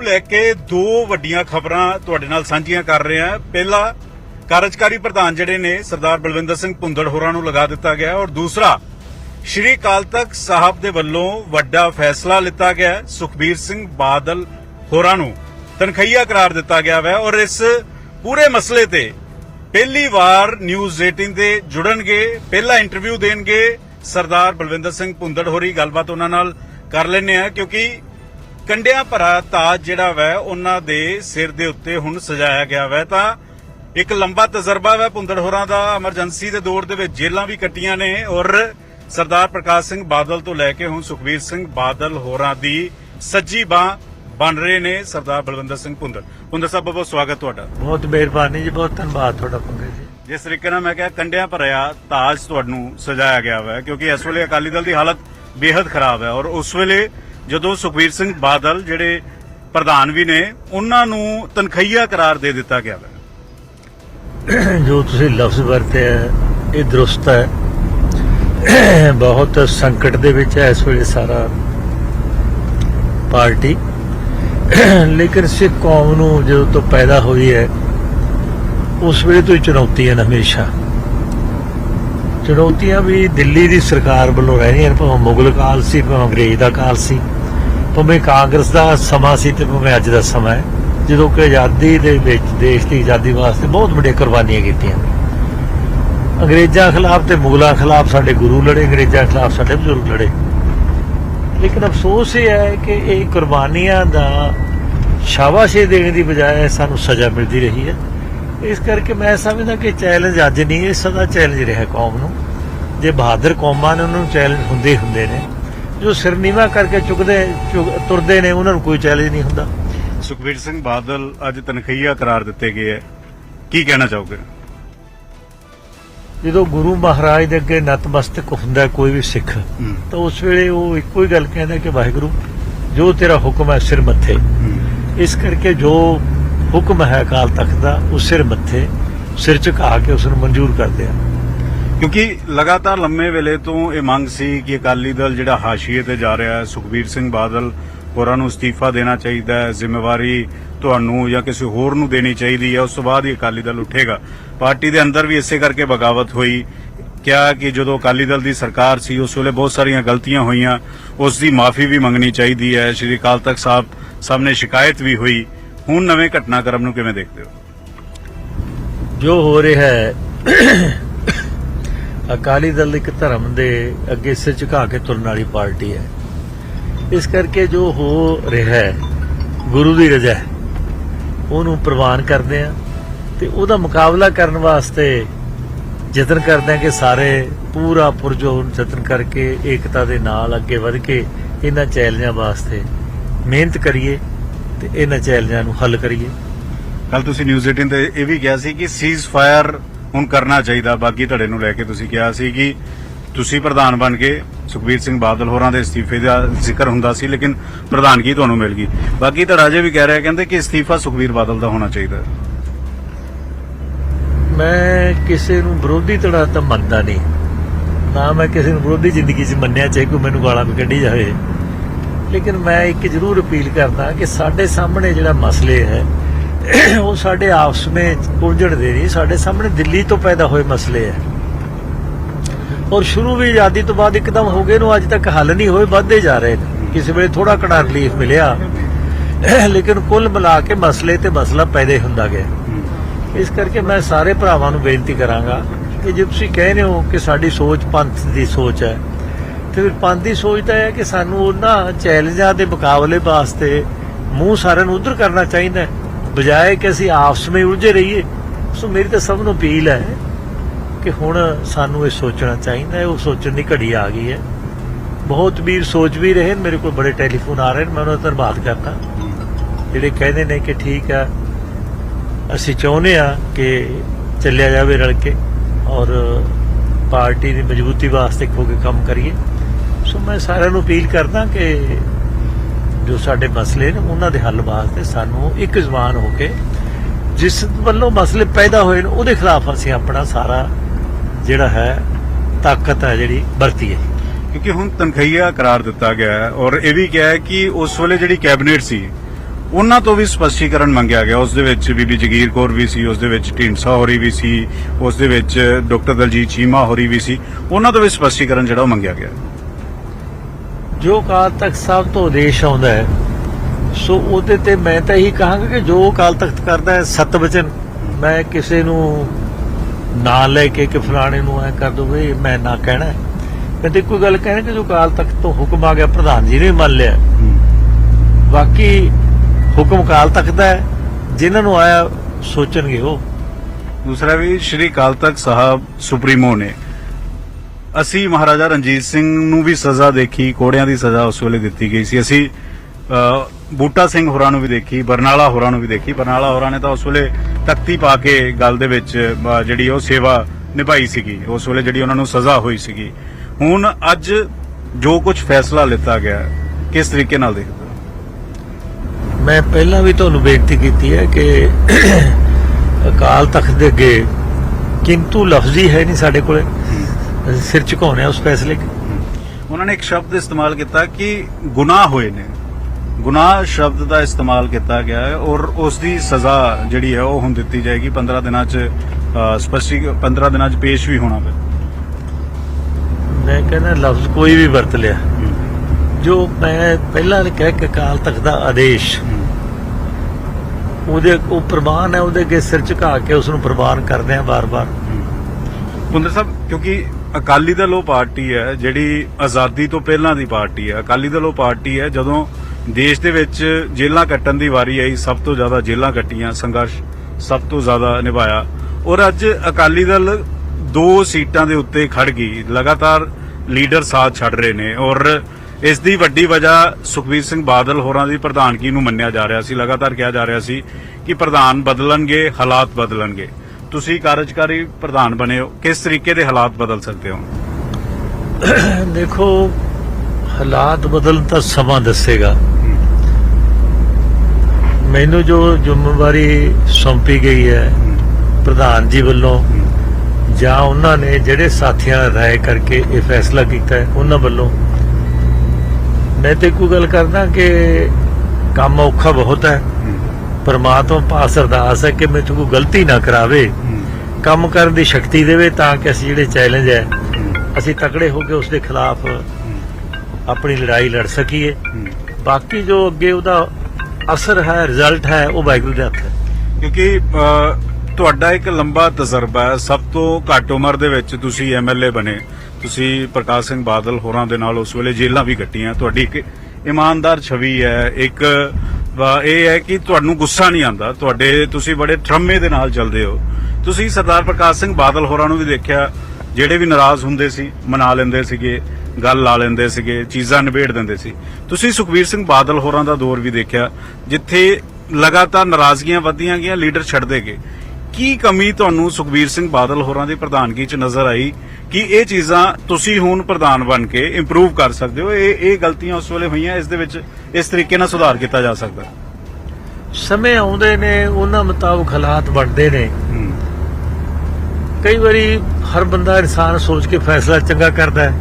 ਨੂੰ ਲੈ ਕੇ ਦੋ ਵੱਡੀਆਂ ਖਬਰਾਂ ਤੁਹਾਡੇ ਨਾਲ ਸਾਂਝੀਆਂ ਕਰ ਰਹੇ ਹਾਂ। ਪਹਿਲਾ, ਕਾਰਜਕਾਰੀ ਪ੍ਰਧਾਨ ਜਿਹੜੇ ਨੇ, ਸਰਦਾਰ ਬਲਵਿੰਦਰ ਸਿੰਘ ਭੁੰਦੜ ਹੋਰਾਂ ਨੂੰ ਲਗਾ ਦਿੱਤਾ ਗਿਆ ਔਰ ਦੂਸਰਾ, ਸ਼੍ਰੀ ਅਕਾਲ ਤਖਤ ਸਾਹਿਬ ਦੇ ਵੱਲੋਂ ਵੱਡਾ ਫੈਸਲਾ ਲਿੱਤਾ ਗਿਆ ਸੁਖਬੀਰ ਸਿੰਘ ਬਾਦਲ ਹੋਰਾਂ ਨੂੰ ਤਨਖਈਆ ਕਰਾਰ ਦਿੱਤਾ ਗਿਆ ਹੈ ਔਰ ਇਸ ਪੂਰੇ ਮਸਲੇ ਤੇ ਪਹਿਲੀ ਵਾਰ ਨਿਊਜ਼ 18 ਤੇ ਜੁੜਨਗੇ, ਪਹਿਲਾ ਇੰਟਰਵਿਊ ਦੇਣਗੇ ਸਰਦਾਰ ਬਲਵਿੰਦਰ ਸਿੰਘ ਭੁੰਦੜ ਹੋਰੀ। ਗੱਲਬਾਤ ਉਹਨਾਂ ਨਾਲ ਕਰ ਲੈਣੇ ਆ ਕਿਉਂਕਿ ਕੰਡਿਆਂ ਭਰਾ ਤਾਜ ਜਿਹੜਾ ਵੈ ਉਹਨਾਂ ਦੇ ਸਿਰ ਦੇ ਉੱਤੇ ਹੁਣ ਸਜਾਇਆ ਗਿਆ ਵੈ। ਤਾਂ ਇੱਕ ਲੰਬਾ ਤਜਰਬਾ ਵੈ ਭੁੰਦੜ ਹੋਰਾਂ ਦਾ ਐਮਰਜੈਂਸੀ ਦੇ ਦੌਰ ਦੇ ਵਿੱਚ ਜੇਲ੍ਹਾਂ ਵੀ ਕੱਟੀਆਂ ਨੇ ਔਰ ਸਰਦਾਰ ਪ੍ਰਕਾਸ਼ ਸਿੰਘ ਬਾਦਲ ਤੋਂ ਲੈ ਕੇ ਹੁਣ ਸੁਖਬੀਰ ਸਿੰਘ ਬਾਦਲ ਹੋਰਾਂ ਦੀ ਸੱਜੀ ਬਾਹ ਬਣ ਰਹੇ ਨੇ ਸਰਦਾਰ ਬਲਵਿੰਦਰ ਸਿੰਘ ਭੁੰਦੜ। ਭੁੰਦੜ ਸਾਹਿਬ ਬਹੁਤ ਸਵਾਗਤ ਤੁਹਾਡਾ। ਬਹੁਤ ਮਿਹਰਬਾਨੀ ਜੀ ਬਹੁਤ ਧੰਨਵਾਦ ਤੁਹਾਡਾ ਪੰਕਜ ਜੀ। ਜਿਸ ਤਰੀਕੇ ਨਾਲ ਮੈਂ ਕਿਹਾ ਕੰਡਿਆਂ ਭਰਿਆ ਤਾਜ ਤੁਹਾਨੂੰ ਸਜਾਇਆ ਗਿਆ ਹੈ ਕਿਉਂਕਿ ਇਸ ਵੇਲੇ ਅਕਾਲੀ ਦਲ ਦੀ ਹਾਲਤ ਬੇहद ਖਰਾਬ ਹੈ ਔਰ ਉਸ ਵੇਲੇ ਜਦੋਂ ਸੁਖਬੀਰ ਸਿੰਘ ਬਾਦਲ ਜਿਹੜੇ ਪ੍ਰਧਾਨ ਵੀ ਨੇ ਉਹਨਾਂ ਨੂੰ ਤਨਖਈਆ ਕਰਾਰ ਦੇ ਦਿੱਤਾ ਗਿਆ ਹੈ ਜੋ ਤੁਸੀਂ ਲਫ਼ਜ਼ ਵਰਤੇ ਇਹ ਦਰੁਸਤ ਹੈ। ਬਹੁਤ ਸੰਕਟ ਦੇ ਵਿੱਚ ਹੈ ਇਸ ਵੇਲੇ ਸਾਰਾ ਪਾਰਟੀ। ਲੇਕਿਨ ਸਿੱਖ ਕੌਮ ਨੂੰ ਜਦੋਂ ਤੋਂ ਪੈਦਾ ਹੋਈ ਹੈ ਉਸ ਵੇਲੇ ਤੋਂ ਹੀ ਚੁਣੌਤੀਆਂ ਨੇ ਹਮੇਸ਼ਾ। ਚੁਣੌਤੀਆਂ ਵੀ ਦਿੱਲੀ ਦੀ ਸਰਕਾਰ ਵੱਲੋਂ ਰਹਿਣੀਆਂ ਨੇ, ਭਾਵੇਂ ਮੁਗਲ ਕਾਲ ਸੀ ਭਾਵੇਂ ਅੰਗਰੇਜ਼ ਦਾ ਕਾਲ ਸੀ। ਭਾਵੇਂ ਕਾਂਗਰਸ ਦਾ ਸਮਾਂ ਸੀ ਤੇ ਭਾਵੇਂ ਅੱਜ ਦਾ ਸਮਾਂ ਹੈ। ਜਦੋਂ ਕਿ ਆਜ਼ਾਦੀ ਦੇ ਵਿੱਚ ਦੇਸ਼ ਦੀ ਆਜ਼ਾਦੀ ਵਾਸਤੇ ਬਹੁਤ ਵੱਡੀਆਂ ਕੁਰਬਾਨੀਆਂ ਕੀਤੀਆਂ। ਅੰਗਰੇਜ਼ਾਂ ਖਿਲਾਫ ਤੇ ਮੁਗਲਾਂ ਖਿਲਾਫ ਸਾਡੇ ਗੁਰੂ ਲੜੇ, ਅੰਗਰੇਜ਼ਾਂ ਖਿਲਾਫ ਸਾਡੇ ਬਜ਼ੁਰਗ ਲੜੇ। ਲੇਕਿਨ ਅਫਸੋਸ ਇਹ ਹੈ ਕਿ ਇਹ ਕੁਰਬਾਨੀਆਂ ਦਾ ਸ਼ਾਬਾਸ਼ੇ ਦੇਣ ਦੀ ਬਜਾਏ ਸਾਨੂੰ ਸਜ਼ਾ ਮਿਲਦੀ ਰਹੀ ਹੈ। ਇਸ ਕਰਕੇ ਮੈਂ ਸਮਝਦਾ ਕਿ ਚੈਲੰਜ ਅੱਜ ਨਹੀਂ, ਇਹ ਸਦਾ ਚੈਲੰਜ ਰਿਹਾ ਕੌਮ ਨੂੰ। ਜੇ ਬਹਾਦਰ ਕੌਮਾਂ ਨੇ ਉਹਨਾਂ ਨੂੰ ਚੈਲੰਜ ਹੁੰਦੇ ਹੀ ਹੁੰਦੇ ਨੇ ਜੋ ਸਿਰ ਨੀਵਾ ਕਰਕੇ ਚੁੱਕਦੇ ਚੁੱਕ- ਤੁਰਦੇ ਨੇ ਉਹਨਾਂ ਨੂੰ ਕੋਈ ਚੈਲੰਜ ਨਹੀਂ ਹੁੰਦਾ। ਸੁਖਬੀਰ ਸਿੰਘ ਬਾਦਲ ਅੱਜ ਤਨਖਈਆ ਕਰਾਰ ਦਿੱਤੇ ਗਏ ਹੈ। ਕੀ ਕਹਿਣਾ ਚਾਹੋਗੇ? ਜਦੋਂ ਗੁਰੂ ਮਹਾਰਾਜ ਦੇ ਅੱਗੇ ਨਤਮਸਤਕ ਹੁੰਦਾ ਕੋਈ ਵੀ ਸਿੱਖ ਤਾਂ ਉਸ ਵੇਲੇ ਉਹ ਇੱਕੋ ਹੀ ਗੱਲ ਕਹਿੰਦਾ ਕਿ ਵਾਹਿਗੁਰੂ ਜੋ ਤੇਰਾ ਹੁਕਮ ਹੈ ਸਿਰ ਮੱਥੇ। ਇਸ ਕਰਕੇ ਜੋ ਹੁਕਮ ਹੈ ਅਕਾਲ ਤਖਤ ਦਾ ਉਸ ਸਿਰ ਮੱਥੇ ਸਿਰ ਝੁਕਾ ਕੇ ਉਸ ਨੂੰ ਮਨਜ਼ੂਰ ਕਰਦੇ ਆ। ਕਿਉਂਕਿ ਲਗਾਤਾਰ ਲੰਮੇ ਵੇਲੇ ਤੋਂ ਇਹ ਮੰਗ ਸੀ ਕਿ ਅਕਾਲੀ ਦਲ ਜਿਹੜਾ ਹਾਸ਼ੀਏ ਤੇ ਜਾ ਰਿਹਾ ਹੈ, ਸੁਖਬੀਰ ਸਿੰਘ ਬਾਦਲ ਹੋਰਾਂ ਨੂੰ ਅਸਤੀਫਾ ਦੇਣਾ ਚਾਹੀਦਾ ਹੈ, ਜ਼ਿੰਮੇਵਾਰੀ ਤੁਹਾਨੂੰ ਜਾਂ ਕਿਸੇ ਹੋਰ ਨੂੰ ਦੇਣੀ ਚਾਹੀਦੀ ਹੈ, ਉਸ ਤੋਂ ਬਾਅਦ ਹੀ ਅਕਾਲੀ ਦਲ ਉੱਠੇਗਾ। ਪਾਰਟੀ ਦੇ ਅੰਦਰ ਵੀ ਇਸੇ ਕਰਕੇ ਬਗਾਵਤ ਹੋਈ। ਕਿਹਾ ਕਿ ਜਦੋਂ ਅਕਾਲੀ ਦਲ ਦੀ ਸਰਕਾਰ ਸੀ, ਉਸ ਵੇਲੇ ਬਹੁਤ ਸਾਰੀਆਂ ਗਲਤੀਆਂ ਹੋਈਆਂ। ਉਸ ਦੀ ਮਾਫੀ ਵੀ ਮੰਗਣੀ ਚਾਹੀਦੀ ਹੈ। ਸ਼੍ਰੀ ਅਕਾਲ ਤਖਤ ਸਾਹਿਬ ਸਾਹਮਣੇ ਸ਼ਿਕਾਇਤ ਵੀ ਹੋਈ। ਹੁਣ ਨਵੇਂ ਘਟਨਾਕ੍ਰਮ ਨੂੰ ਕਿਵੇਂ ਦੇਖਦੇ ਹੋ? ਜੋ ਹੋ ਰਿਹਾ ਹੈ ਅਕਾਲੀ ਦਲ ਇੱਕ ਧਰਮ ਦੇ ਅੱਗੇ ਸਿਰ ਝੁਕਾ ਕੇ ਤੁਰਨ ਵਾਲੀ ਪਾਰਟੀ ਹੈ। ਇਸ ਕਰਕੇ ਜੋ ਹੋ ਰਿਹਾ ਹੈ, ਗੁਰੂ ਦੀ ਰਜ਼ਾ ਹੈ, ਉਹਨੂੰ ਪ੍ਰਵਾਨ ਕਰਦੇ ਆ ਤੇ ਉਹਦਾ ਮੁਕਾਬਲਾ ਕਰਨ ਵਾਸਤੇ ਯਤਨ ਕਰਦੇ ਆ ਕਿ ਸਾਰੇ ਪੂਰਾ ਪੁਰਜੋਰ ਯਤਨ ਕਰਕੇ ਏਕਤਾ ਦੇ ਨਾਲ ਅੱਗੇ ਵਧ ਕੇ ਇਹਨਾਂ ਚੈਲੰਜਾਂ ਵਾਸਤੇ ਮਿਹਨਤ ਕਰੀਏ ਤੇ ਇਹਨਾਂ ਚੈਲੰਜਾਂ ਨੂੰ ਹੱਲ ਕਰੀਏ। ਕੱਲ ਤੁਸੀਂ ਨਿਊਜ਼ 18 ਤੇ ਇਹ ਵੀ ਕਿਹਾ ਸੀ ਕਿ ਸੀਜ਼ ਫਾਇਰ ਹੁਣ ਕਰਨਾ ਚਾਹੀਦਾ। ਬਾਕੀ ਧੜੇ ਨੂੰ ਲੈ ਕੇ ਤੁਸੀਂ ਕਿਹਾ ਸੀ ਕਿ ਤੁਸੀਂ ਪ੍ਰਧਾਨ ਬਣ ਕੇ ਸੁਖਬੀਰ ਸਿੰਘ ਬਾਦਲ ਹੋਰਾਂ ਦੇ ਅਸਤੀਫੇ ਦਾ ਜ਼ਿਕਰ ਹੁੰਦਾ ਸੀ, ਲੇਕਿਨ ਪ੍ਰਧਾਨਗੀ ਤੁਹਾਨੂੰ ਮਿਲ ਗਈ। ਬਾਕੀ ਧੜਾ ਜੇ ਵੀ ਕਹਿ ਰਿਹਾ ਕਹਿੰਦੇ ਕਿ ਅਸਤੀਫਾ ਸੁਖਬੀਰ ਬਾਦਲ ਦਾ ਹੋਣਾ ਚਾਹੀਦਾ। ਮੈਂ ਕਿਸੇ ਨੂੰ ਵਿਰੋਧੀ ਧੜਾ ਤਾਂ ਮੰਨਦਾ ਨਹੀਂ। ਨਾ ਮੈਂ ਕਿਸੇ ਨੂੰ ਵਿਰੋਧੀ ਜ਼ਿੰਦਗੀ 'ਚ ਮੰਨਿਆ, ਚਾਹੇ ਕੋਈ ਮੈਨੂੰ ਗਾਲਾਂ ਵੀ ਕੱਢੀ ਜਾਵੇ। ਲੇਕਿਨ ਮੈਂ ਇੱਕ ਜ਼ਰੂਰ ਅਪੀਲ ਕਰਦਾ ਕਿ ਸਾਡੇ ਸਾਹਮਣੇ ਜਿਹੜਾ ਮਸਲੇ ਹੈ ਉਹ ਸਾਡੇ ਆਪਸ ਵਿੱਚ ਉਲਝਣ ਦੇ ਨਹੀਂ, ਸਾਡੇ ਸਾਹਮਣੇ ਦਿੱਲੀ ਤੋਂ ਪੈਦਾ ਹੋਏ ਮਸਲੇ ਹੈ ਔਰ ਸ਼ੁਰੂ ਵੀ ਆਜ਼ਾਦੀ ਤੋਂ ਬਾਅਦ ਇੱਕਦਮ ਹੋ ਗਏ ਨੂੰ ਅੱਜ ਤੱਕ ਹੱਲ ਨਹੀਂ ਹੋਏ, ਵੱਧਦੇ ਜਾ ਰਹੇ ਨੇ। ਕਿਸੇ ਵੇਲੇ ਥੋੜਾ ਕੜਾ ਰਿਲੀਫ ਮਿਲਿਆ, ਲੇਕਿਨ ਕੁੱਲ ਮਿਲਾ ਕੇ ਮਸਲੇ ਤੇ ਮਸਲਾ ਪੈਦਾ ਹੁੰਦਾ ਗਿਆ। ਇਸ ਕਰਕੇ ਮੈਂ ਸਾਰੇ ਭਰਾਵਾਂ ਨੂੰ ਬੇਨਤੀ ਕਰਾਂਗਾ ਕਿ ਜੇ ਤੁਸੀਂ ਕਹਿੰਦੇ ਹੋ ਕਿ ਸਾਡੀ ਸੋਚ ਪੰਥ ਦੀ ਸੋਚ ਹੈ, ਤੇ ਫਿਰ ਪੰਥ ਦੀ ਸੋਚ ਤਾਂ ਇਹ ਹੈ ਕਿ ਸਾਨੂੰ ਉਹਨਾਂ ਚੈਲੰਜਾਂ ਦੇ ਮੁਕਾਬਲੇ ਵਾਸਤੇ ਮੂੰਹ ਸਾਰਿਆਂ ਨੂੰ ਉਧਰ ਕਰਨਾ ਚਾਹੀਦਾ ਹੈ। ਬਜਾਏ ਕਿ ਅਸੀਂ ਆਪਸ ਵਿੱਚ ਉਲਝੇ ਰਹੀਏ, ਸੋ ਮੇਰੀ ਤਾਂ ਸਭ ਨੂੰ ਅਪੀਲ ਹੈ ਕਿ ਹੁਣ ਸਾਨੂੰ ਇਹ ਸੋਚਣਾ ਚਾਹੀਦਾ ਹੈ, ਉਹ ਸੋਚਣ ਦੀ ਘੜੀ ਆ ਗਈ ਹੈ। ਬਹੁਤ ਵੀਰ ਸੋਚ ਵੀ ਰਹੇ ਨੇ, ਮੇਰੇ ਕੋਲ ਬੜੇ ਟੈਲੀਫੋਨ ਆ ਰਹੇ ਨੇ, ਮੈਂ ਉਹਨਾਂ ਦਾ ਧੰਨਵਾਦ ਕਰਦਾ। ਜਿਹੜੇ ਕਹਿੰਦੇ ਨੇ ਕਿ ਠੀਕ ਆ ਅਸੀਂ ਚਾਹੁੰਦੇ ਆ ਕਿ ਚੱਲਿਆ ਜਾਵੇ ਰਲ ਕੇ ਔਰ ਪਾਰਟੀ ਦੀ ਮਜ਼ਬੂਤੀ ਵਾਸਤੇ ਖੋ ਕੇ ਕੰਮ ਕਰੀਏ। ਸੋ ਮੈਂ ਸਾਰਿਆਂ ਨੂੰ ਅਪੀਲ ਕਰਦਾ ਕਿ ਜੋ ਸਾਡੇ ਮਸਲੇ ਨੇ, ਉਹਨਾਂ ਦੇ ਹੱਲ ਵਾਸਤੇ ਸਾਨੂੰ ਇੱਕ ਜ਼ਬਾਨ ਹੋ ਕੇ ਜਿਸ ਵੱਲੋਂ ਮਸਲੇ ਪੈਦਾ ਹੋਏ ਨੇ, ਉਹਦੇ ਖਿਲਾਫ ਅਸੀਂ ਆਪਣਾ ਸਾਰਾ ਜਿਹੜਾ ਹੈ, ਤਾਕਤ ਹੈ ਜਿਹੜੀ ਵਰਤੀ ਹੈ ਕਿਉਂਕਿ ਹੁਣ ਤਨਖਈਆ ਕਰਾਰ ਦਿੱਤਾ ਗਿਆ ਹੈ ਔਰ ਇਹ ਵੀ ਕਿਹਾ ਹੈ ਕਿ ਉਸ ਵੇਲੇ ਜਿਹੜੀ ਕੈਬਨਿਟ ਸੀ, ਉਹਨਾਂ ਤੋਂ ਵੀ ਸਪਸ਼ਟੀਕਰਨ ਮੰਗਿਆ ਗਿਆ। ਉਸ ਦੇ ਵਿੱਚ ਬੀਬੀ ਜਗੀਰ ਕੌਰ ਵੀ ਸੀ, ਉਸ ਦੇ ਵਿੱਚ ਢੀਂਡਸਾ ਹੋਰੀ ਵੀ ਸੀ, ਉਸ ਦੇ ਵਿੱਚ ਡਾਕਟਰ ਦਲਜੀਤ ਚੀਮਾ ਹੋਰੀ ਵੀ ਸੀ, ਉਹਨਾਂ ਤੋਂ ਵੀ ਸਪਸ਼ਟੀਕਰਨ ਜਿਹੜਾ ਉਹ ਮੰਗਿਆ ਗਿਆ। ਜੋ ਕਾਲ ਤਖਤ ਸਾਹਿਬ ਤੋਂ ਆਦੇਸ਼ ਆਉਂਦਾ ਹੈ, ਸੋ ਉਹਦੇ ਤੇ ਮੈਂ ਤਾਂ ਇਹੀ ਕਹਾਂਗਾ ਕਿ ਜੋ ਕਾਲ ਤਖਤ ਕਰਦਾ ਹੈ ਸਤ ਵਚਨ ਮੈਂ ਕਿਸੇ ਨੂੰ ਨਾਂ ਲੈ ਕੇ ਕਿ ਫਲਾਣੇ ਨੂੰ ਐ ਕਰ ਦੋਗੇ ਮੈਂ ਨਾ ਕਹਿਣਾ ਹੈ। ਕੋਈ ਗੱਲ ਕਹਿਣਾ ਕਿ ਜੋ ਕਾਲ ਤਖਤ ਤੋਂ ਹੁਕਮ ਆ ਗਿਆ, ਪ੍ਰਧਾਨ ਜੀ ਨੇ ਮੰਨ ਲਿਆ। ਬਾਕੀ ਹੁਕਮ ਕਾਲ ਤਖਤ ਦਾ ਜਿਨ੍ਹਾਂ ਨੂੰ ਆਇਆ ਸੋਚਣਗੇ ਉਹ। ਦੂਸਰਾ ਵੀ ਸ਼੍ਰੀ ਅਕਾਲ ਤਖਤ ਸਾਹਿਬ ਸੁਪਰੀਮੋ ਨੇ। ਅਸੀਂ ਮਹਾਰਾਜਾ ਰਣਜੀਤ ਸਿੰਘ ਨੂੰ ਵੀ ਸਜ਼ਾ ਦੇਖੀ ਕੋੜਿਆਂ ਦੀ ਸਜ਼ਾ ਉਸ ਵੇਲੇ ਦਿੱਤੀ ਗਈ ਸੀ। ਅਸੀਂ ਬੂਟਾ ਸਿੰਘ ਹੋਰਾਂ ਨੂੰ ਵੀ ਦੇਖੀ ਬਰਨਾਲਾ ਹੋਰਾਂ ਨੂੰ ਵੀ ਦੇਖੀ। ਬਰਨਾਲਾ ਹੋਰਾਂ ਨੇ ਤਾਂ ਉਸ ਵੇਲੇ ਤਖਤੀ ਪਾ ਕੇ ਗੱਲ ਦੇ ਵਿੱਚ ਜਿਹੜੀ ਉਹ ਸੇਵਾ ਨਿਭਾਈ ਸੀਗੀ। ਉਸ ਵੇਲੇ ਜਿਹੜੀ ਉਹਨਾਂ ਨੂੰ ਸਜ਼ਾ ਹੋਈ ਸੀਗੀ। ਹੁਣ ਅੱਜ ਜੋ ਕੁਝ ਫੈਸਲਾ ਲਿੱਤਾ ਗਿਆ ਕਿਸ ਤਰੀਕੇ ਨਾਲ ਦੇਖਦੇ? ਮੈਂ ਪਹਿਲਾਂ ਵੀ ਤੁਹਾਨੂੰ ਬੇਨਤੀ ਕੀਤੀ ਹੈ ਕਿ ਅਕਾਲ ਤਖਤ ਦੇ ਅੱਗੇ ਕਿੰਤੂ ਲਫ਼ਜ਼ੀ ਹੈ ਨਹੀਂ ਸਾਡੇ ਕੋਲੇ। ਅਸੀਂ ਸਿਰ ਝੁਕਾਉਣੇ ਆ ਉਸ ਫੈਸਲੇ ਕੇ ਉਹਨਾਂ ਨੇ ਇੱਕ ਸ਼ਬਦ ਇਸਤੇਮਾਲ ਕੀਤਾ ਕਿ ਗੁਨਾਹ ਹੋਏ ਨੇ। ਗੁਨਾਹ ਸ਼ਬਦ ਦਾ ਇਸਤੇਮਾਲ ਕੀਤਾ ਗਿਆ ਹੈ ਔਰ ਉਸ ਦੀ ਸਜ਼ਾ ਜਿਹੜੀ ਹੈ ਉਹ ਹੁਣ ਦਿੱਤੀ ਜਾਏਗੀ। 15 ਦਿਨਾਂ ਚ ਸਪਸ਼ਟੀ 15 ਦਿਨਾਂ ਚ ਪੇਸ਼ ਵੀ ਹੋਣਾ ਪਏ ਮੈਂ ਕਹਿੰਦਾ ਲਫ਼ਜ਼ ਕੋਈ ਵੀ ਵਰਤ ਲਿਆ। ਜੋ ਮੈਂ ਪਹਿਲਾਂ ਕਹਿ ਕੇ ਅਕਾਲ ਤਖਤ ਦਾ ਆਦੇਸ਼। ਉਹਦੇ ਉਹ ਪ੍ਰਮਾਨ ਹੈ ਉਹਦੇ ਅੱਗੇ ਸਿਰ ਝੁਕਾ ਕੇ ਉਸ ਨੂੰ ਪ੍ਰਵਾਨ ਕਰਦੇ ਆ ਬਾਰ-ਬਾਰ ਕੁੰਦਰ ਸਾਹਿਬ ਕਿਉਂਕਿ ਅਕਾਲੀ ਦਲ ਉਹ ਪਾਰਟੀ ਹੈ ਜਿਹੜੀ ਆਜ਼ਾਦੀ ਤੋਂ ਪਹਿਲਾਂ ਦੀ ਪਾਰਟੀ ਹੈ। ਅਕਾਲੀ ਦਲ ਉਹ ਪਾਰਟੀ ਹੈ ਜਦੋਂ ਦੇਸ਼ ਦੇ ਵਿੱਚ ਜੇਲ੍ਹਾਂ ਕੱਟਣ ਦੀ ਵਾਰੀ ਆਈ, ਸਭ ਤੋਂ ਜ਼ਿਆਦਾ ਜੇਲ੍ਹਾਂ ਕੱਟੀਆਂ, ਸੰਘਰਸ਼ ਸਭ ਤੋਂ ਜ਼ਿਆਦਾ ਨਿਭਾਇਆ। ਔਰ ਅੱਜ ਅਕਾਲੀ ਦਲ ਦੋ ਸੀਟਾਂ ਦੇ ਉੱਤੇ ਖੜ ਗਈ। ਲਗਾਤਾਰ ਲੀਡਰ ਸਾਥ ਛੱਡ ਰਹੇ ਨੇ ਔਰ ਇਸ ਦੀ ਵੱਡੀ ਵਜ੍ਹਾ ਸੁਖਬੀਰ ਸਿੰਘ ਬਾਦਲ ਹੋਰਾਂ ਦੀ ਪ੍ਰਧਾਨਗੀ ਨੂੰ ਮੰਨਿਆ ਜਾ ਰਿਹਾ ਸੀ। ਲਗਾਤਾਰ ਕਿਹਾ ਜਾ ਰਿਹਾ ਸੀ ਕਿ ਪ੍ਰਧਾਨ ਬਦਲਣਗੇ, ਹਾਲਾਤ ਬਦਲਣਗੇ। ਤੁਸੀਂ ਕਾਰਜਕਾਰੀ ਪ੍ਰਧਾਨ ਬਣੇ ਹੋ, ਕਿਸ ਤਰੀਕੇ ਦੇ ਹਾਲਾਤ ਬਦਲ ਸਕਦੇ ਹੋ? ਦੇਖੋ, ਹਾਲਾਤ ਬਦਲਣ ਤਾਂ ਸਮਾਂ ਦੱਸੇਗਾ। ਮੈਨੂੰ ਜੋ ਜ਼ਿੰਮੇਵਾਰੀ ਸੌਂਪੀ ਗਈ ਹੈ, ਪ੍ਰਧਾਨ ਜੀ ਵੱਲੋਂ, ਜਾਂ ਉਹਨਾਂ ਨੇ ਜਿਹੜੇ ਸਾਥੀਆਂ ਰਾਏ ਕਰਕੇ ਇਹ ਫੈਸਲਾ ਕੀਤਾ ਹੈ, ਉਹਨਾਂ ਵੱਲੋਂ, ਮੈਂ ਤੇ ਕੋਈ ਗੱਲ ਕਰਦਾ ਕਿ ਕੰਮ ਔਖਾ ਬਹੁਤ ਹੈ। ਪਰਮਾਤਮਾ ਪਾਸ ਅਰਦਾਸ ਹੈ ਕਿ ਮੈਥੋਂ ਕੋਈ ਗਲਤੀ ਨਾ ਕਰਾਵੇ। ਕੰਮ ਕਰਨ ਦੀ ਸ਼ਕਤੀ ਦੇਵੇ ਤਾਂ ਕਿ ਅਸੀਂ ਜਿਹੜੇ ਚੈਲੰਜ ਹੈ ਅਸੀਂ ਤਕੜੇ ਹੋ ਕੇ ਉਸ ਦੇ ਖਿਲਾਫ ਆਪਣੀ ਲੜਾਈ ਲੜ ਸਕੀਏ। ਬਾਕੀ ਜੋ ਅੱਗੇ ਉਹਦਾ ਅਸਰ ਹੈ ਰਿਜ਼ਲਟ ਹੈ ਉਹ ਵਾਹਿਗੁਰੂ ਦੇ ਹੱਥ ਹੈ। ਕਿਉਂਕਿ ਤੁਹਾਡਾ ਇੱਕ ਲੰਬਾ ਤਜਰਬਾ ਹੈ। ਸਭ ਤੋਂ ਘੱਟ ਉਮਰ ਦੇ ਵਿੱਚ ਤੁਸੀਂ ਐਮਐਲਏ ਬਣੇ। ਤੁਸੀਂ ਪ੍ਰਕਾਸ਼ ਸਿੰਘ ਬਾਦਲ ਹੋਰਾਂ ਦੇ ਨਾਲ ਉਸ ਵੇਲੇ ਜੇਲ੍ਹਾਂ ਵੀ ਕੱਟੀਆਂ। ਤੁਹਾਡੀ ਇੱਕ ਇਮਾਨਦਾਰ ਛਵੀ ਹੈ ਇੱਕ ਇਹ ਹੈ ਕਿ ਤੁਹਾਨੂੰ ਗੁੱਸਾ ਨਹੀਂ ਆਉਂਦਾ। ਤੁਹਾਡੇ, ਤੁਸੀਂ ਬੜੇ ਠਰਮੇ ਦੇ ਨਾਲ ਚੱਲਦੇ ਹੋ। ਤੁਸੀਂ ਸਰਦਾਰ ਪ੍ਰਕਾਸ਼ ਸਿੰਘ ਬਾਦਲ ਹੋਰਾਂ ਨੂੰ ਵੀ ਦੇਖਿਆ, ਜਿਹੜੇ ਵੀ ਨਾਰਾਜ਼ ਹੁੰਦੇ ਸੀ, ਮਨਾ ਲੈਂਦੇ ਸੀਗੇ, ਗੱਲ ਲਾ ਲੈਂਦੇ ਸੀਗੇ, ਚੀਜ਼ਾਂ ਨਿਬੇੜ ਦਿੰਦੇ ਸੀ। ਤੁਸੀਂ ਸੁਖਬੀਰ ਸਿੰਘ ਬਾਦਲ ਹੋਰਾਂ ਦਾ ਦੌਰ ਵੀ ਦੇਖਿਆ, ਜਿੱਥੇ ਲਗਾਤਾਰ ਨਾਰਾਜ਼ਗੀਆਂ ਵੱਧਦੀਆਂ ਗਈਆਂ, ਲੀਡਰ ਛੱਡਦੇ ਗਏ। ਕੀ ਕਮੀ ਤੁਹਾਨੂੰ ਸੁਖਬੀਰ ਸਿੰਘ ਬਾਦਲ ਹੋਰਾਂ ਦੀ ਪ੍ਰਧਾਨਗੀ 'ਚ ਨਜ਼ਰ ਆਈ ਕਿ ਇਹ ਚੀਜ਼ਾਂ ਤੁਸੀਂ ਹੁਣ ਪ੍ਰਧਾਨ ਬਣ ਕੇ ਇੰਪਰੂਵ ਕਰ ਸਕਦੇ ਹੋ? ਇਹ ਇਹ ਗਲਤੀਆਂ ਉਸ ਵੇਲੇ ਹੋਈਆਂ, ਇਸ ਦੇ ਵਿੱਚ ਇਸ ਤਰੀਕੇ ਨਾਲ ਸੁਧਾਰ ਕੀਤਾ ਜਾ ਸਕਦਾ। ਸਮੇਂ ਆਉਂਦੇ ਨੇ ਉਹਨਾਂ ਮੁਤਾਬਕ ਹਾਲਾਤ ਬਣਦੇ ਨੇ। ਕਈ ਵਾਰੀ ਹਰ ਬੰਦਾ ਇਨਸਾਨ ਸੋਚ ਕੇ ਫੈਸਲਾ ਚੰਗਾ ਕਰਦਾ ਹੈ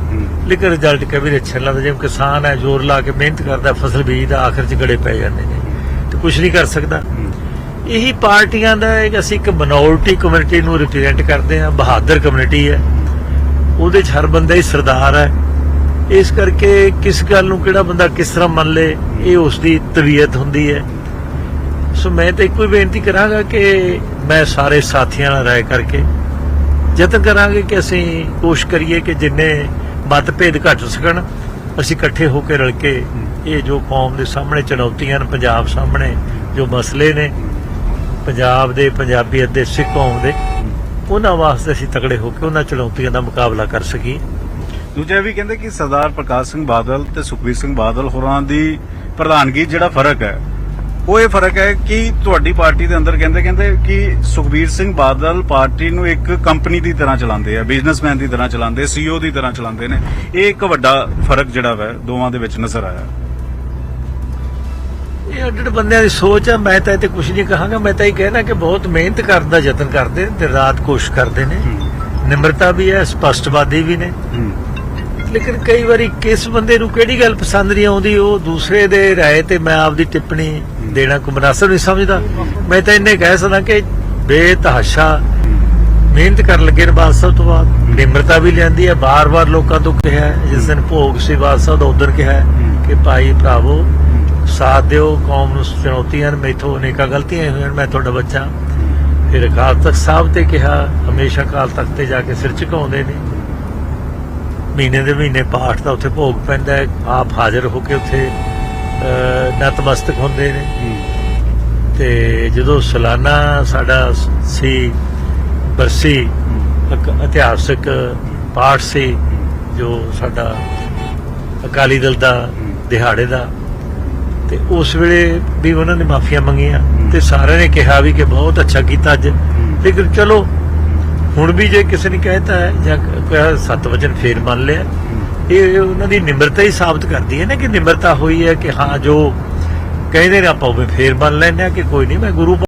ਲੇਕਿਨ ਰਿਜ਼ਲਟ ਕਦੇ ਅੱਛਾ ਲੱਗਦਾ ਜਿਵੇਂ ਕਿਸਾਨ ਹੈ ਜ਼ੋਰ ਲਾ ਕੇ ਮਿਹਨਤ ਕਰਦਾ ਫਸਲ ਬੀਜਦਾ ਆਖਰ ਚ ਗੜੇ ਪੈ ਜਾਂਦੇ ਨੇ ਤੇ ਕੁਝ ਨਹੀਂ ਕਰ ਸਕਦਾ। ਇਹੀ ਪਾਰਟੀਆਂ ਦਾ ਹੈ ਕਿ ਅਸੀਂ ਇੱਕ ਮਿਨੋਰਟੀ ਕਮਿਊਨਿਟੀ ਨੂੰ ਰਿਪਰੈਜ਼ੈਂਟ ਕਰਦੇ ਹਾਂ ਬਹਾਦਰ ਕਮਿਊਨਿਟੀ ਹੈ। ਉਹਦੇ 'ਚ ਹਰ ਬੰਦਾ ਹੀ ਸਰਦਾਰ ਹੈ। ਇਸ ਕਰਕੇ ਕਿਸ ਗੱਲ ਨੂੰ ਕਿਹੜਾ ਬੰਦਾ ਕਿਸ ਤਰ੍ਹਾਂ ਮੰਨ ਲੇ, ਇਹ ਉਸ ਦੀ ਤਬੀਅਤ ਹੁੰਦੀ ਹੈ। ਸੋ ਮੈਂ ਤਾਂ ਇੱਕੋ ਹੀ ਬੇਨਤੀ ਕਰਾਂਗਾ ਕਿ ਮੈਂ ਸਾਰੇ ਸਾਥੀਆਂ ਨਾਲ ਰਾਏ ਕਰਕੇ ਯਤਨ ਕਰਾਂਗੇ ਕਿ ਅਸੀਂ ਕੋਸ਼ਿਸ਼ ਕਰੀਏ ਕਿ ਜਿੰਨੇ ਮਤਭੇਦ ਘਟ ਸਕਣ, ਅਸੀਂ ਇਕੱਠੇ ਹੋ ਕੇ ਰਲ ਕੇ ਇਹ ਜੋ ਕੌਮ ਦੇ ਸਾਹਮਣੇ ਚੁਣੌਤੀਆਂ ਨੇ, ਪੰਜਾਬ ਸਾਹਮਣੇ ਜੋ ਮਸਲੇ ਨੇ, ਪੰਜਾਬ ਦੇ, ਪੰਜਾਬੀਅਤ ਦੇ, ਸਿੱਖ ਕੌਮ ਦੇ, ਉਹਨਾਂ ਵਾਸਤੇ ਅਸੀਂ ਤਕੜੇ ਹੋ ਕੇ ਉਹਨਾਂ ਚੁਣੌਤੀਆਂ ਦਾ ਮੁਕਾਬਲਾ ਕਰ ਸਕੀਏ। ਦੂਜਾ ਵੀ ਕਹਿੰਦੇ ਕਿ ਸਰਦਾਰ ਪ੍ਰਕਾਸ਼ ਸਿੰਘ ਬਾਦਲ ਤੇ ਸੁਖਬੀਰ ਸਿੰਘ ਬਾਦਲ ਹੋਰਾਂ ਦੀ ਪ੍ਰਧਾਨਗੀ ਜਿਹੜਾ ਫ਼ਰਕ ਹੈ ਉਹ ਇਹ ਫ਼ਰਕ ਹੈ ਕਿ ਤੁਹਾਡੀ ਪਾਰਟੀ ਦੇ ਅੰਦਰ ਕਹਿੰਦੇ ਕਹਿੰਦੇ ਕਿ ਸੁਖਬੀਰ ਸਿੰਘ ਬਾਦਲ ਪਾਰਟੀ ਨੂੰ ਇੱਕ ਕੰਪਨੀ ਦੀ ਤਰ੍ਹਾਂ ਚਲਾਉਂਦੇ ਆ ਬਿਜ਼ਨਸਮੈਨ ਦੀ ਤਰ੍ਹਾਂ ਚਲਾਉਂਦੇ ਸੀਈਓ ਦੀ ਤਰ੍ਹਾਂ ਚਲਾਉਂਦੇ ਨੇ। ਇਹ ਇੱਕ ਵੱਡਾ ਫ਼ਰਕ ਜਿਹੜਾ ਵਾ ਦੋਵਾਂ ਦੇ ਵਿੱਚ ਨਜ਼ਰ ਆਇਆ। ਇਹ ਅੱਡ ਬੰਦਿਆਂ ਦੀ ਸੋਚ ਹੈ ਮੈਂ ਤਾਂ ਇਹ ਤੇ ਕੁਝ ਨਹੀਂ ਕਹਾਂਗਾ ਮੈਂ ਤਾਂ ਇਹ ਕਹਿਣਾ ਕਿ ਬਹੁਤ ਮਿਹਨਤ ਕਰਨ ਦਾ ਯਤਨ ਕਰਦੇ ਨੇ ਤੇ ਰਾਤ ਕੋਸ਼ਿਸ਼ ਕਰਦੇ ਨੇ। ਨਿਮਰਤਾ ਵੀ ਹੈ ਸਪਸ਼ਟਵਾਦੀ ਵੀ ਨੇ। ਲੇਕਿਨ ਕਈ ਵਾਰੀ ਕਿਸ ਬੰਦੇ ਨੂੰ ਕਿਹੜੀ ਗੱਲ ਪਸੰਦ ਨਹੀਂ ਆਉਂਦੀ ਉਹ ਦੂਸਰੇ ਦੇ ਰਾਏ ਤੇ ਮੈਂ ਆਪਦੀ ਟਿੱਪਣੀ ਦੇਣਾ ਕੋਈ ਮਨਾਸਬ ਨਹੀਂ ਸਮਝਦਾ। ਮੈਂ ਤਾਂ ਇੰਨੇ ਕਹਿ ਸਕਦਾ ਕਿ ਬੇਤਹਾਸ਼ਾ ਮਿਹਨਤ ਕਰਨ ਲੱਗੇ ਨੇ ਬਾਦ ਸਾਹਿਬ ਤੋਂ ਬਾਅਦ। ਨਿਮਰਤਾ ਵੀ ਲਿਆਂਦੀ ਹੈ ਬਾਰ-ਬਾਰ ਲੋਕਾਂ ਤੋਂ ਕਿਹਾ ਜਿਸ ਦਿਨ ਭੋਗ ਸੀ ਬਾਦ ਸਾਹਿਬ ਦਾ ਉਦੋਂ ਕਿਹਾ ਕਿ ਭਾਈ ਭਰਾਵੋ ਸਾਥ ਦਿਓ ਕੌਮ ਨੂੰ ਚੁਣੌਤੀਆਂ ਨੇ ਮੈਥੋਂ ਅਨੇਕਾਂ ਗਲਤੀਆਂ ਹੋਈਆਂ ਮੈਂ ਤੁਹਾਡਾ ਬੱਚਾ। ਫਿਰ ਅਕਾਲ ਤਖਤ ਸਾਹਿਬ ਤੇ ਕਿਹਾ ਹਮੇਸ਼ਾ ਅਕਾਲ ਤਖਤ ਤੇ ਜਾ ਕੇ ਸਿਰ ਝੁਕਾਉਂਦੇ ਨੇ। ਮਹੀਨੇ ਦੇ ਮਹੀਨੇ ਪਾਠ ਦਾ ਉੱਥੇ ਭੋਗ ਪੈਂਦਾ ਹੈ। ਆਪ ਹਾਜ਼ਰ ਹੋ ਕੇ ਉੱਥੇ ਨਤਮਸਤਕ ਹੁੰਦੇ ਨੇ। ਤੇ ਜਦੋਂ ਸਾਲਾਨਾ ਸਾਡਾ ਸ- ਸੀ ਬਰਸੀ ਇਕ- ਇਤਿਹਾਸਕ ਪਾਠ ਸੀ ਜੋ ਸਾਡਾ ਅਕਾਲੀ ਦਲ ਦਾ ਦਿਹਾੜੇ ਦਾ। ਤੇ ਉਸ ਵੇਲੇ ਵੀ ਉਹਨਾਂ ਨੇ ਮਾਫੀਆਂ ਮੰਗੀਆਂ। ਤੇ ਸਾਰਿਆਂ ਨੇ ਕਿਹਾ ਵੀ ਕਿ ਬਹੁਤ ਅੱਛਾ ਕੀਤਾ ਅੱਜ। ਲੇਕਿਨ ਚਲੋ ਹੁਣ ਵੀ ਜੇ ਕਿਸੇ ਨੇ ਕਹਿਤਾ ਹੈ, ਜਾਂ ਕੋਈ ਸੱਤ ਵਚਨ ਫੇਰ ਮੰਨ ਲਿਆ। ਇਹ ਉਹਨਾਂ ਦੀ ਨਿਮਰਤਾ ਹੀ ਸਾਬਤ ਕਰਦੀ ਹੈ ਨਾ ਕਿ ਨਿਮਰਤਾ ਹੋਈ ਹੈ ਕਿ ਹਾਂ, ਜੋ ਕਹਿੰਦੇ ਨੇ ਆਪਾਂ ਉਹ ਫੇਰ ਮੰਨ ਲੈਂਦੇ ਆ ਕਿ ਕੋਈ ਨਹੀਂ, ਮੈਂ ਗੁਰੂ